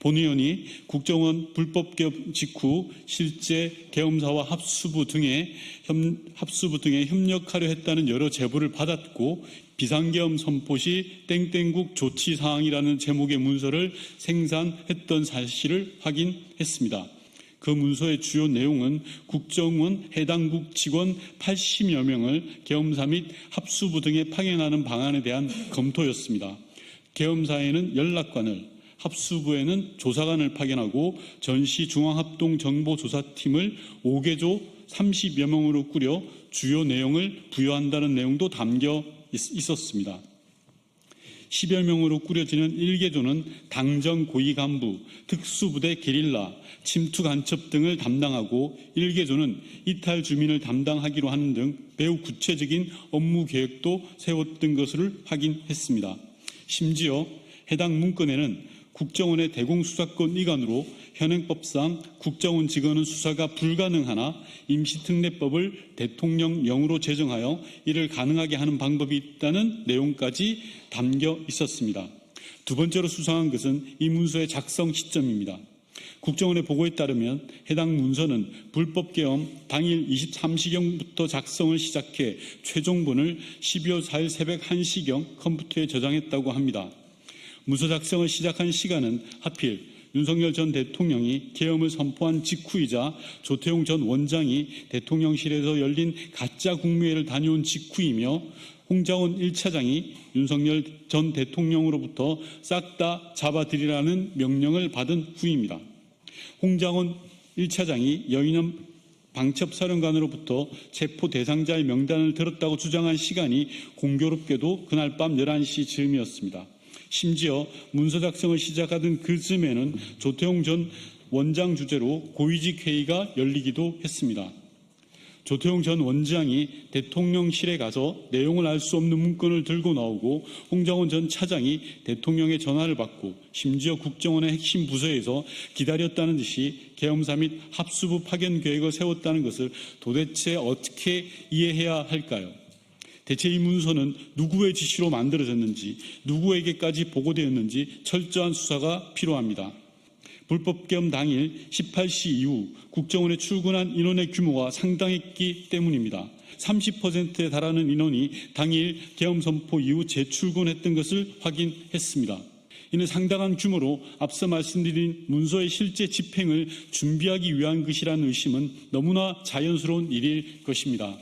본 의원이 국정원 불법 개업 직후 실제 계엄사와 합수부 등의 협, 합수부 등에 협력하려 했다는 여러 제보를 받았고 비상계엄 선포 시 땡땡국 조치 사항이라는 제목의 문서를 생산했던 사실을 확인했습니다. 그 문서의 주요 내용은 국정원 해당국 직원 80여 명을 계엄사 및 합수부 등에 파견하는 방안에 대한 검토였습니다. 계엄사에는 연락관을, 합수부에는 조사관을 파견하고 전시 중앙합동 정보조사팀을 5개조 30여 명으로 꾸려 주요 내용을 부여한다는 내용도 담겨 있- 있었습니다. 10여 명으로 꾸려지는 1개조는 당정 고위 간부, 특수부대 게릴라, 침투 간첩 등을 담당하고 1개조는 이탈 주민을 담당하기로 하는 등 매우 구체적인 업무 계획도 세웠던 것을 확인했습니다. 심지어 해당 문건에는 국정원의 대공수사권 이관으로 현행법상 국정원 직원은 수사가 불가능하나 임시특례법을 대통령령으로 제정하여 이를 가능하게 하는 방법이 있다는 내용까지 담겨 있었습니다. 두 번째로 수상한 것은 이 문서의 작성 시점입니다. 국정원의 보고에 따르면 해당 문서는 불법 계엄 당일 23시경부터 작성을 시작해 최종본을 12월 4일 새벽 1시경 컴퓨터에 저장했다고 합니다. 문서 작성을 시작한 시간은 하필 윤석열 전 대통령이 계엄을 선포한 직후이자 조태용 전 원장이 대통령실에서 열린 가짜 국무회의를 다녀온 직후이며 홍자원 1차장이 윤석열 전 대통령으로부터 싹 다 잡아들이라는 명령을 받은 후입니다. 홍장원 1차장이 여인영 방첩사령관으로부터 체포 대상자의 명단을 들었다고 주장한 시간이 공교롭게도 그날 밤 11시 즈음이었습니다. 심지어 문서 작성을 시작하던 그 즈음에는 조태용 전 원장 주재로 고위직 회의가 열리기도 했습니다. 조태용 전 원장이 대통령실에 가서 내용을 알 수 없는 문건을 들고 나오고 홍장원 전 차장이 대통령의 전화를 받고 심지어 국정원의 핵심 부서에서 기다렸다는 듯이 계엄사 및 합수부 파견 계획을 세웠다는 것을 도대체 어떻게 이해해야 할까요? 대체 이 문서는 누구의 지시로 만들어졌는지, 누구에게까지 보고되었는지 철저한 수사가 필요합니다. 불법 계엄 당일 18시 이후 국정원에 출근한 인원의 규모가 상당했기 때문입니다. 30%에 달하는 인원이 당일 계엄 선포 이후 재출근했던 것을 확인했습니다. 이는 상당한 규모로 앞서 말씀드린 문서의 실제 집행을 준비하기 위한 것이라는 의심은 너무나 자연스러운 일일 것입니다.